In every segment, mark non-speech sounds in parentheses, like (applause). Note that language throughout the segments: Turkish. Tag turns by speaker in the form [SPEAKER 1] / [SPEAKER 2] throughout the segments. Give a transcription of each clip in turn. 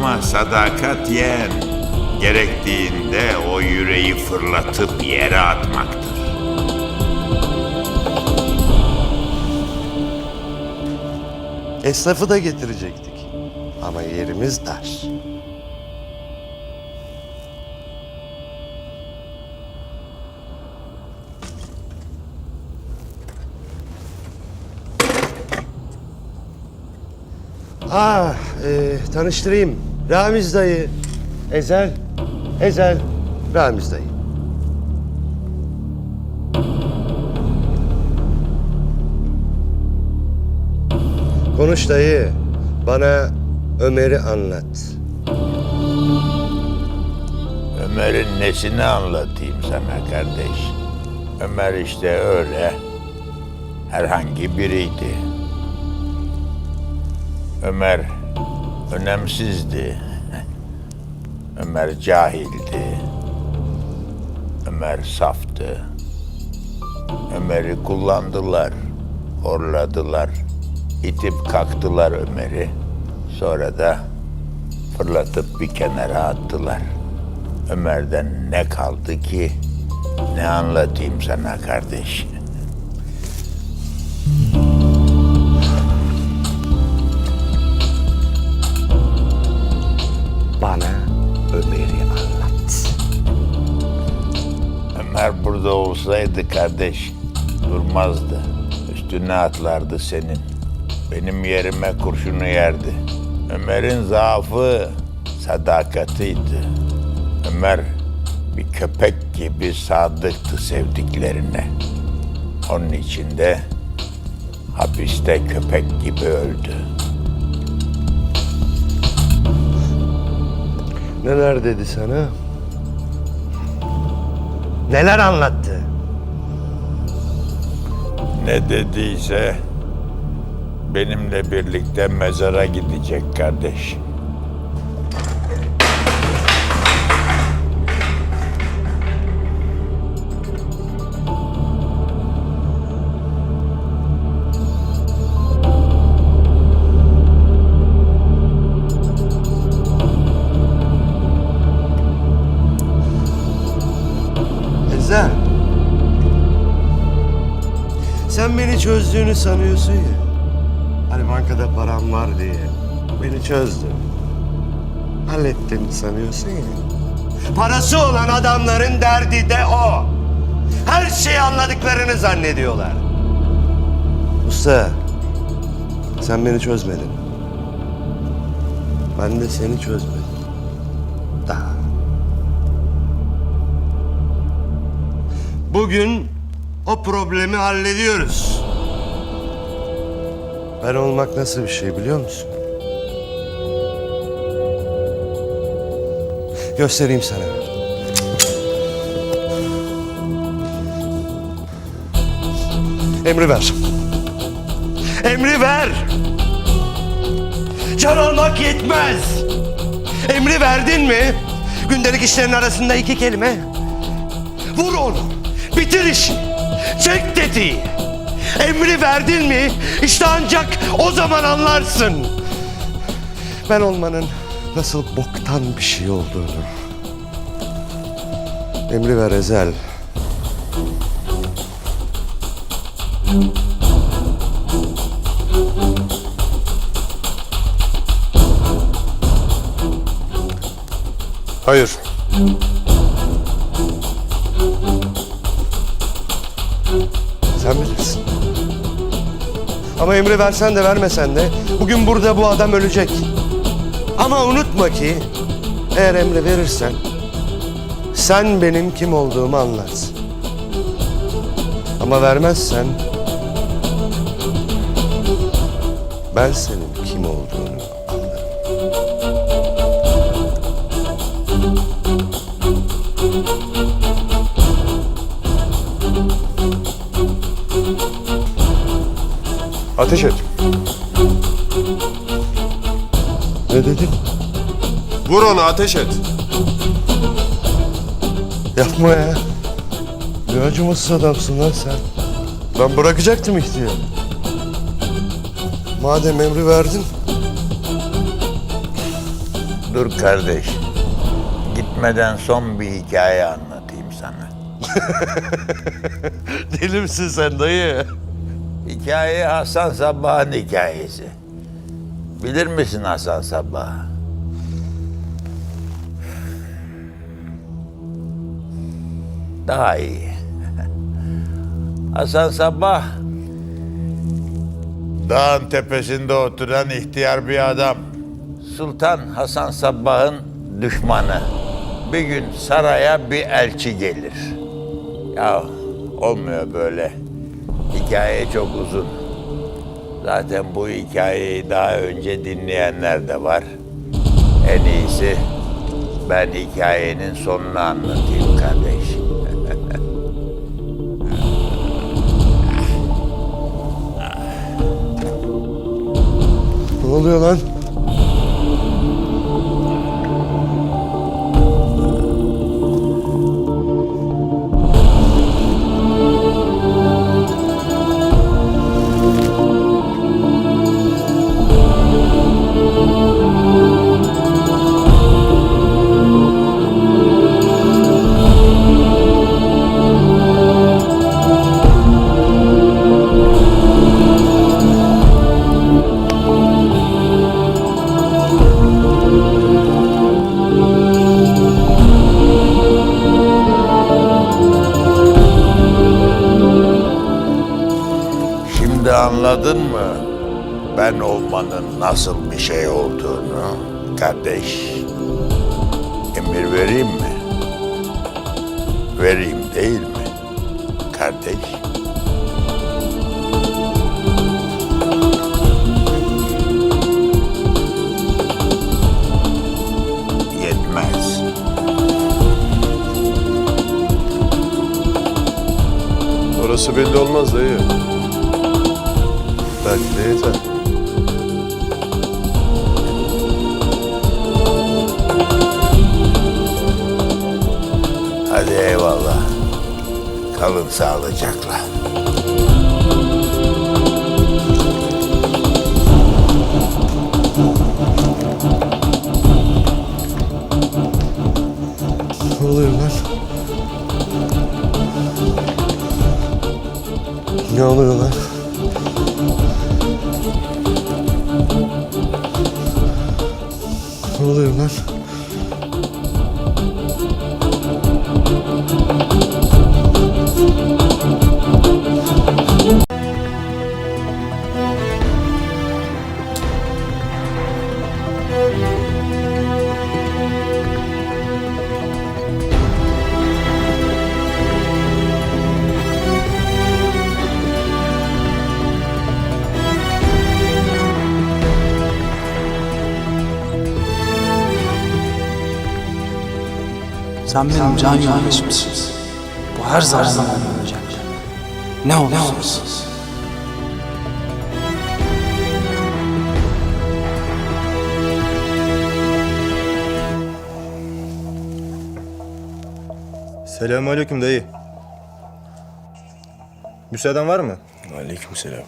[SPEAKER 1] Ama sadakat yeğen gerektiğinde o yüreği fırlatıp yere atmaktır.
[SPEAKER 2] Esnafı da getirecektik. Ama yerimiz dar. Ah, e, tanıştırayım. Ramiz dayı. Ezel. Ezel. Ramiz dayı. Konuş dayı. Bana Ömer'i anlat.
[SPEAKER 1] Ömer'in nesini anlatayım sana kardeş. Ömer işte öyle herhangi biriydi. Ömer önemsizdi. Ömer cahildi. Ömer saftı. Ömer'i kullandılar, horladılar, itip kalktılar Ömer'i. Sonra da fırlatıp bir kenara attılar. Ömer'den ne kaldı ki? Ne anlatayım sana kardeş? Olsaydı kardeş durmazdı. Üstüne atlardı senin. Benim yerime kurşunu yerdi. Ömer'in zaafı sadakatiydi. Ömer bir köpek gibi sadıktı sevdiklerine. Onun için de hapiste köpek gibi öldü.
[SPEAKER 2] Neler dedi sana? Neler anlattı?
[SPEAKER 1] Ne dediyse benimle birlikte mezara gidecek kardeş.
[SPEAKER 2] Çözdüğünü sanıyorsun ya. Hani bankada param var diye. Beni çözdün. Hallettin sanıyorsun ya. Parası olan adamların derdi de o. Her şeyi anladıklarını zannediyorlar. Usta, sen beni çözmedin. Ben de seni çözmedim. Daha. Bugün o problemi hallediyoruz. Ben olmak nasıl bir şey biliyor musun? Göstereyim sana. Emri ver. Emri ver. Can almak yetmez. Emri verdin mi? Gündelik işlerin arasında iki kelime. Vur onu. Bitir işi. Çek tetiği. Emri verdin mi? İşte ancak o zaman anlarsın. Ben olmanın nasıl boktan bir şey olduğunu. Emri ver Ezel.
[SPEAKER 3] Hayır.
[SPEAKER 2] Sen Ama emri versen de vermesen de bugün burada bu adam ölecek. Ama unutma ki eğer emri verirsen sen benim kim olduğumu anlarsın. Ama vermezsen ben senin kim olduğunu
[SPEAKER 3] Ateş et.
[SPEAKER 2] Ne dedin?
[SPEAKER 3] Vur onu ateş et.
[SPEAKER 2] Yapma ya. Ne acımasız adamsın lan sen. Ben bırakacaktım ihtiyarı. Madem emri verdin.
[SPEAKER 1] Dur kardeş. Gitmeden son bir hikaye anlatayım sana. (laughs)
[SPEAKER 2] Deli misin sen dayı?
[SPEAKER 1] Hikaye Hasan Sabbah'ın hikayesi. Bilir misin Hasan Sabbah? Daha iyi. Hasan Sabbah dağın tepesinde oturan ihtiyar bir adam. Sultan Hasan Sabbah'ın düşmanı. Bir gün saraya bir elçi gelir. Ya olmuyor böyle. Hikaye çok uzun. Zaten bu hikayeyi daha önce dinleyenler de var. En iyisi ben hikayenin sonunu anlatayım kardeş.
[SPEAKER 2] Ne oluyor lan?
[SPEAKER 1] Şimdi anladın mı? Ben olmanın nasıl bir şey olduğunu kardeş. Emir vereyim mi? Vereyim değil mi? Kardeş. Yetmez.
[SPEAKER 3] Orası belli olmaz dayı. Belki de yeter.
[SPEAKER 1] Hadi eyvallah. Kalın sağlıcakla.
[SPEAKER 2] Lan? Ne oluyor
[SPEAKER 4] Sen benim can yoldaşımsın. Bu her zaman olacak. Ne olursa olsun.
[SPEAKER 5] Selamünaleyküm dayı. Müsaaden var mı?
[SPEAKER 2] Aleykümselam.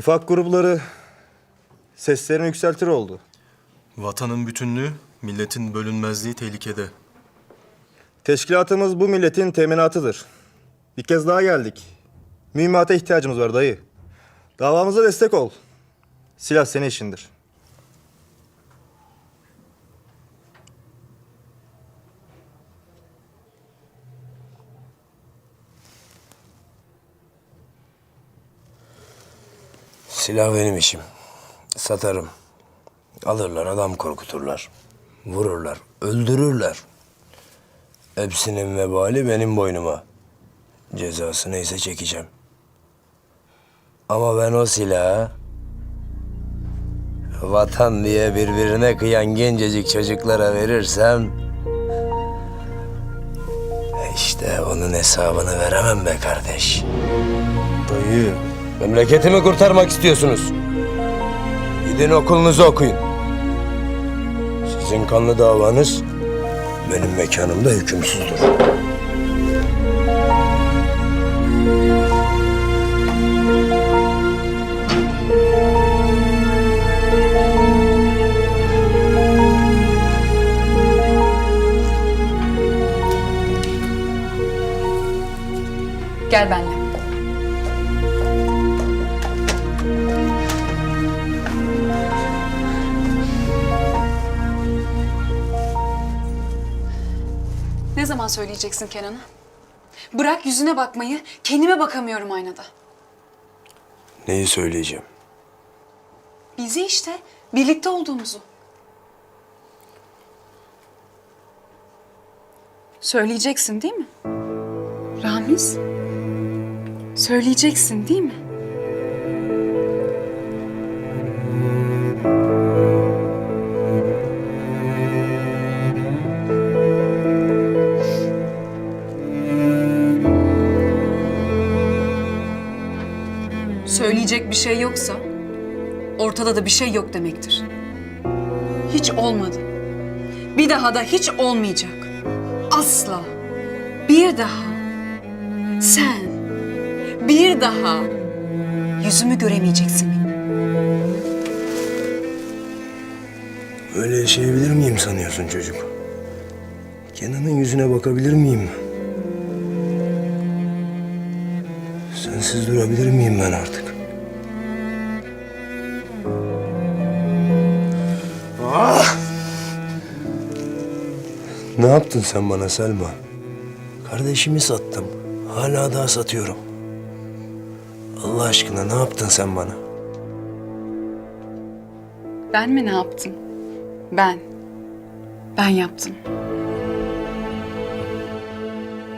[SPEAKER 5] İfak grupları seslerini yükseltir oldu.
[SPEAKER 6] Vatanın bütünlüğü, milletin bölünmezliği tehlikede.
[SPEAKER 5] Teşkilatımız bu milletin teminatıdır. Bir kez daha geldik. Mühimmata ihtiyacımız var dayı. Davamıza destek ol. Silah senin işindir.
[SPEAKER 7] Silah benim işim. Satarım. Alırlar adam korkuturlar. Vururlar, öldürürler. Hepsinin vebali benim boynuma. Cezası neyse çekeceğim. Ama ben o silahı vatan diye birbirine kıyan gencecik çocuklara verirsem işte onun hesabını veremem be kardeş.
[SPEAKER 5] Dayı.
[SPEAKER 7] Memleketimi kurtarmak istiyorsunuz. Gidin okulunuzu okuyun. Sizin kanlı davanız benim mekanımda hükümsüzdür.
[SPEAKER 8] Gel benimle. Söyleyeceksin Kenan'a? Bırak yüzüne bakmayı, kendime bakamıyorum aynada.
[SPEAKER 7] Neyi söyleyeceğim?
[SPEAKER 8] Bizi işte, birlikte olduğumuzu. Söyleyeceksin değil mi? Ramiz? Söyleyeceksin değil mi? Söyleyecek bir şey yoksa ortada da bir şey yok demektir. Hiç olmadı. Bir daha da hiç olmayacak. Asla. Bir daha. Sen. Bir daha. Yüzümü göremeyeceksin.
[SPEAKER 7] Öyle yaşayabilir miyim sanıyorsun çocuk? Kenan'ın yüzüne bakabilir miyim? Sensiz durabilir miyim ben artık? Ah! Ne yaptın sen bana Selma? Kardeşimi sattım. Hala daha satıyorum. Allah aşkına ne yaptın sen bana?
[SPEAKER 8] Ben mi ne yaptım? Ben. Ben yaptım.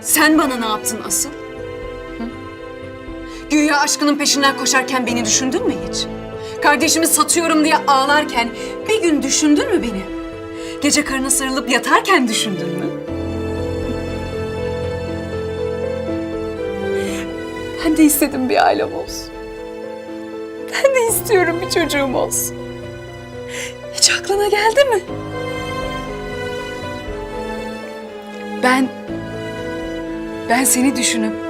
[SPEAKER 8] Sen bana ne yaptın asıl? Güya aşkının peşinden koşarken beni düşündün mü hiç? Kardeşimi satıyorum diye ağlarken bir gün düşündün mü beni? Gece karına sarılıp yatarken düşündün mü? Ben de istedim bir ailem olsun. Ben de istiyorum bir çocuğum olsun. Hiç aklına geldi mi? Ben... Ben seni düşünüp...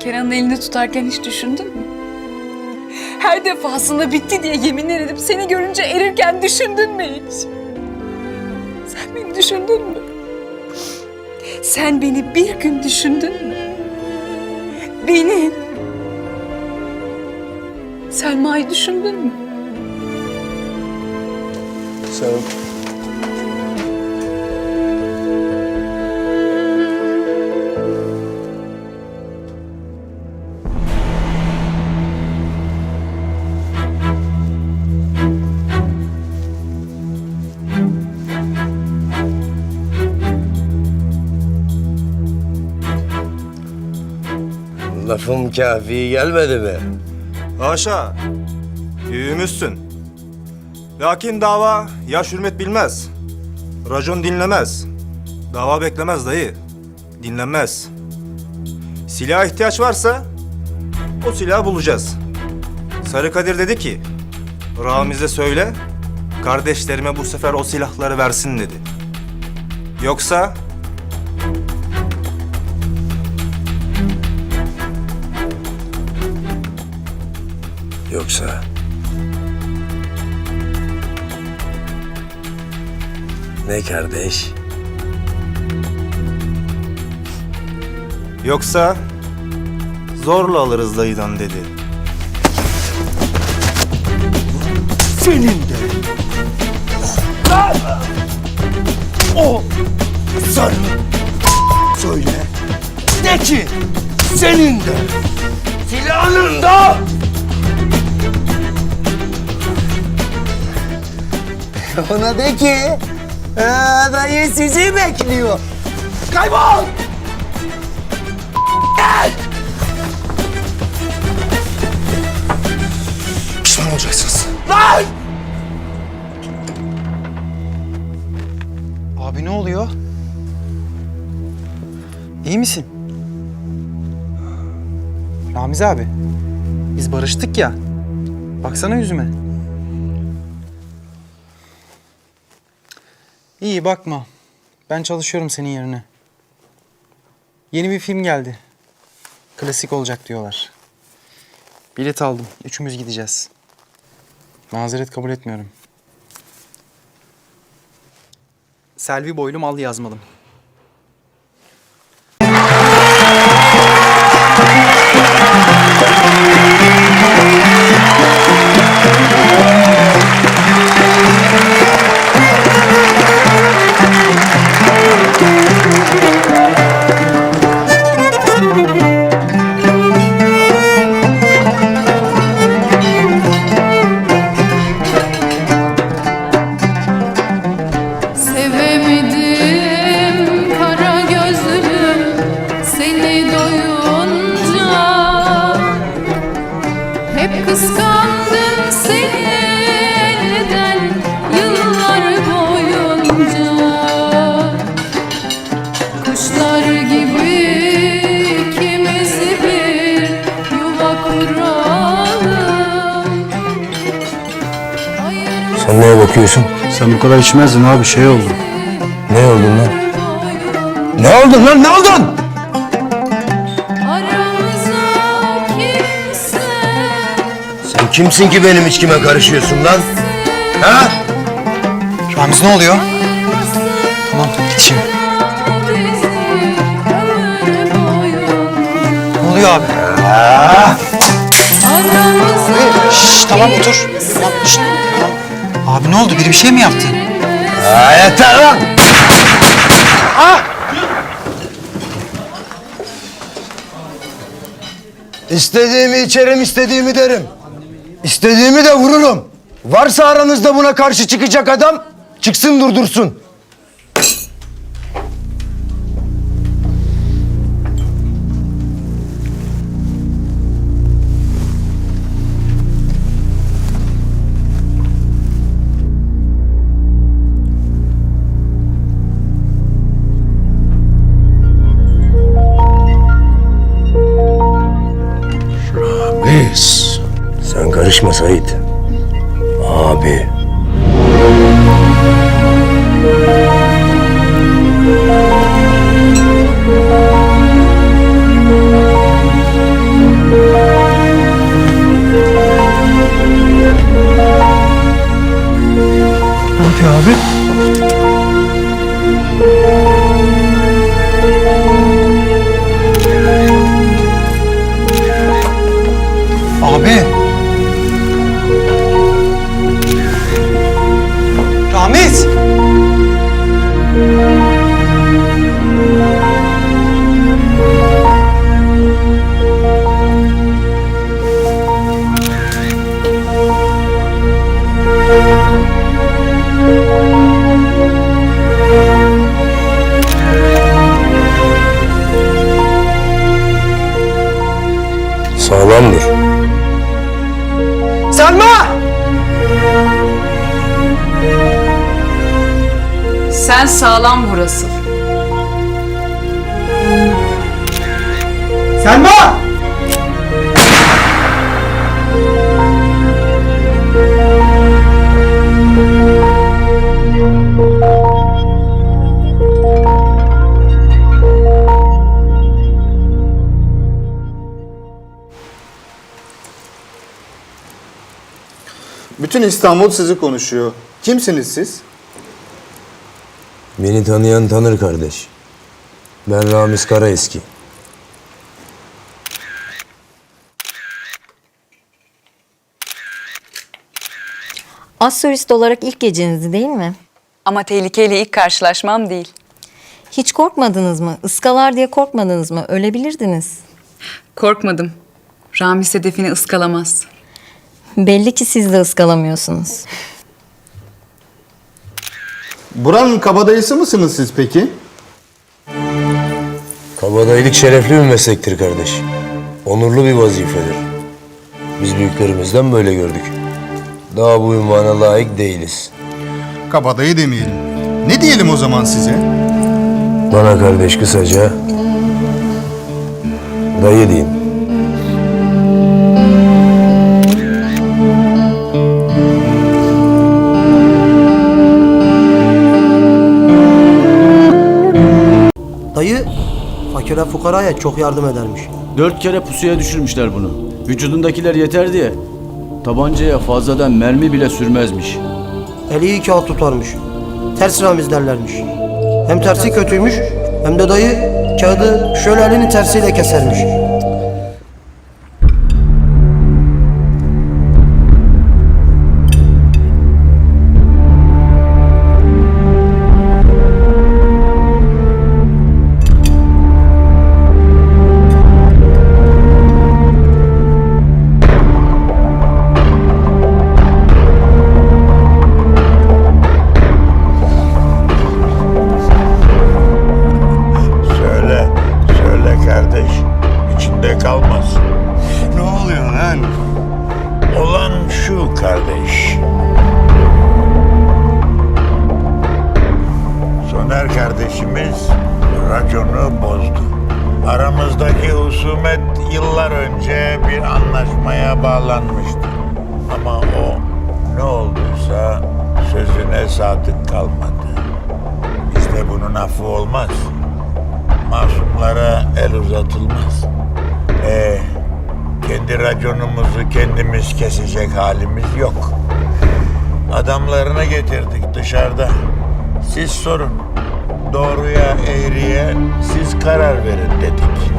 [SPEAKER 8] Kenan'ın elini tutarken hiç düşündün mü? Her defasında bitti diye yeminler edip seni görünce erirken düşündün mü hiç? Sen beni düşündün mü? Sen beni bir gün düşündün mü? Beni... Selma'yı düşündün mü?
[SPEAKER 7] Sen... Lafım kafi gelmedi mi?
[SPEAKER 5] Haşa. Büyümüşsün. Lakin dava yaş hürmet bilmez. Racon dinlemez. Dava beklemez dayı. Dinlenmez. Silaha ihtiyaç varsa o silahı bulacağız. Sarı Kadir dedi ki, Ramiz'e söyle, kardeşlerime bu sefer o silahları versin dedi. Yoksa
[SPEAKER 7] Yoksa... Ne kardeş?
[SPEAKER 5] Yoksa zorla alırız dayıdan dedi.
[SPEAKER 2] Senin de. O sarı söyle. De ki senin de silahının da
[SPEAKER 7] Ona de ki... dayı sizi bekliyor.
[SPEAKER 2] kaybol.
[SPEAKER 5] Pişman olacaksınız.
[SPEAKER 2] Lan!
[SPEAKER 4] Abi ne oluyor? İyi misin? Ramiz abi. Biz barıştık ya. Baksana yüzüme. İyi bakma. Ben çalışıyorum senin yerine. Yeni bir film geldi. Klasik olacak diyorlar. Bilet aldım. Üçümüz gideceğiz. Mazeret kabul etmiyorum. Selvi boylu mal yazmalım.
[SPEAKER 3] Bu kadar içmezdin abi şey oldu.
[SPEAKER 7] Ne oldun lan? Ne oldun lan ne oldun? Sen kimsin ki benim içkime karışıyorsun lan? Ha?
[SPEAKER 4] Ramiz ne oluyor? Tamam git şimdi. Ne oluyor abi? Şşş tamam otur. Tamam, şşt. Abi ne oldu? Biri bir şey mi yaptı?
[SPEAKER 7] Yeter lan! İstediğimi içerim, istediğimi derim. İstediğimi de vururum. Varsa aranızda buna karşı çıkacak adam, çıksın durdursun. Karışma Sait. Abi.
[SPEAKER 4] Ne yapıyor abi?
[SPEAKER 8] Burası.
[SPEAKER 4] Selma!
[SPEAKER 5] Bütün İstanbul sizi konuşuyor. Kimsiniz siz?
[SPEAKER 7] Beni tanıyan tanır kardeş. Ben Ramiz Karaeski.
[SPEAKER 9] Astrolist olarak ilk gecenizdi değil mi?
[SPEAKER 8] Ama tehlikeli ilk karşılaşmam değil.
[SPEAKER 9] Hiç korkmadınız mı? Iskalar diye korkmadınız mı? Ölebilirdiniz.
[SPEAKER 8] Korkmadım. Ramiz hedefini ıskalamaz.
[SPEAKER 9] Belli ki siz de ıskalamıyorsunuz.
[SPEAKER 5] Buranın kabadayısı mısınız siz peki?
[SPEAKER 7] Kabadayılık şerefli bir meslektir kardeş. Onurlu bir vazifedir. Biz büyüklerimizden böyle gördük. Daha bu ünvana layık değiliz.
[SPEAKER 5] Kabadayı demeyelim. Ne diyelim o zaman size?
[SPEAKER 7] Bana kardeş kısaca dayı deyin.
[SPEAKER 10] Dayı fakire fukaraya çok yardım edermiş.
[SPEAKER 11] Dört kere pusuya düşürmüşler bunu. Vücudundakiler yeter diye. Tabancaya fazladan mermi bile sürmezmiş.
[SPEAKER 10] Eli iyi kağıt tutarmış. Ters ramiz derlermiş. Hem tersi kötüymüş hem de dayı kağıdı şöyle elinin tersiyle kesermiş.
[SPEAKER 1] Kesecek halimiz yok. Adamlarını getirdik dışarıda. Siz sorun. Doğruya, eğriye siz karar verin dedik.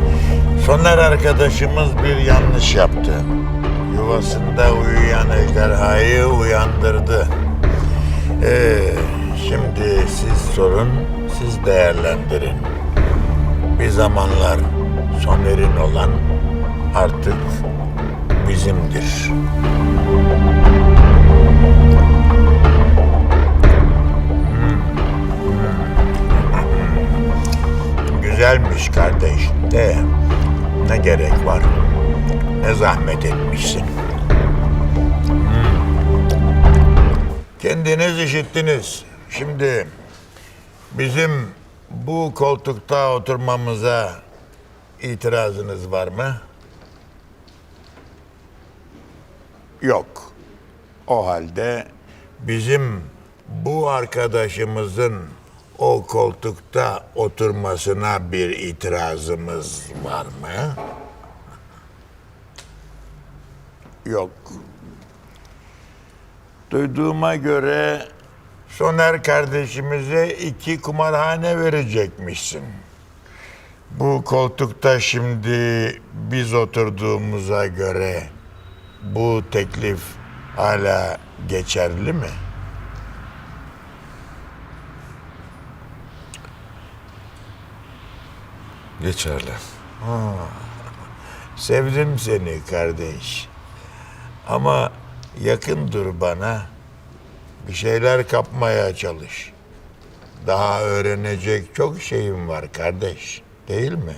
[SPEAKER 1] Soner arkadaşımız bir yanlış yaptı. Yuvasında uyuyan ejderhayı uyandırdı. Ee, şimdi siz sorun, siz değerlendirin. Bir zamanlar Soner'in olan artık bizimdir. Güzelmiş kardeş de ne gerek var? Ne zahmet etmişsin. Kendiniz işittiniz. Şimdi bizim bu koltukta oturmamıza itirazınız var mı? Yok. O halde bizim bu arkadaşımızın o koltukta oturmasına bir itirazımız var mı? Yok. Duyduğuma göre Soner kardeşimize iki kumarhane verecekmişsin. Bu koltukta şimdi biz oturduğumuza göre bu teklif hala geçerli mi?
[SPEAKER 3] Geçerli.
[SPEAKER 1] Sevdim seni kardeş. Ama yakın dur bana. Bir şeyler kapmaya çalış. Daha öğrenecek çok şeyim var kardeş. Değil mi?